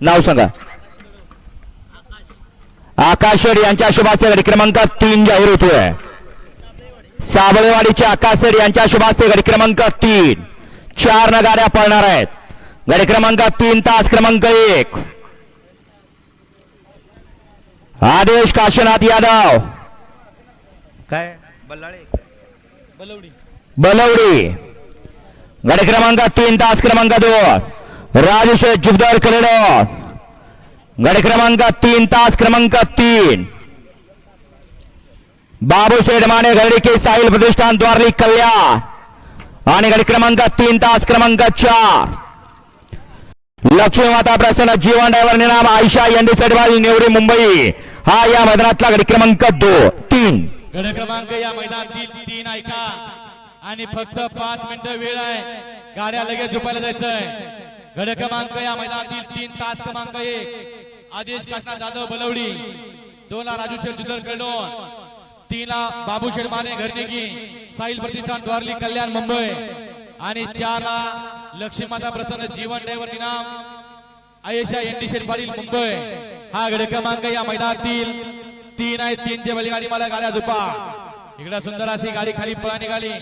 नाव सांगा. आकाश शेड यांच्या शुभास्ते गाडी क्रमांक तीन जाहीर होतोय. साबळेवाडीचे आकाश शेड यांच्या शुभास्ते गाडी क्रमांक तीन. चार न गाड्या पळणार आहेत. गाडी क्रमांक तीन तास क्रमांक एक. आदेश काशीनाथ यादव. काय? बलवडी. बलवडी. गाडी क्रमांक तीन तास क्रमांक दोन. राजेश जुबदार करेड गड क्रमांक तीन तास क्रमांक तीन. बाबू सेठ माने घरडी के साहिल प्रतिष्ठान द्वारली कल्याण आणि गड क्रमांक तीन तास क्रमांक चार. लक्ष्मी माता प्रसन्न जीवन ड्रायव्हर निनाम आयशा यांनी सेटवाली नेवरी मुंबई. हा या मैदानातला गड क्रमांक दो तीन. गड क्रमांक या मैदानातील तीन ऐका. आणि फक्त पाच मिनिटं वेळ आहे. गाड्या लगेच झोपायला जायचंय. गड क्रमांक या मैदानातील तीन तास क्रमांक एक. आदेश कृष्णा जाधव बलवडी दोन ला राजू शेठ जुदर कळडोन तीन ला बाबू शेठ माने घरनेगी साहिल प्रतिष्ठान द्वारली कल्याण मुंबई. आणि चार ला लक्ष्मीमाता प्रसन्न जीवन driver Inam Ayesha N D Sheth Patil Mumbai. हा गड क्रमांक या मैदानातील तीन आहे तीनचे बलिगाडी मला गाड्या दुपा इकडे सुंदर अशी गाडी खाली पळा निघाली.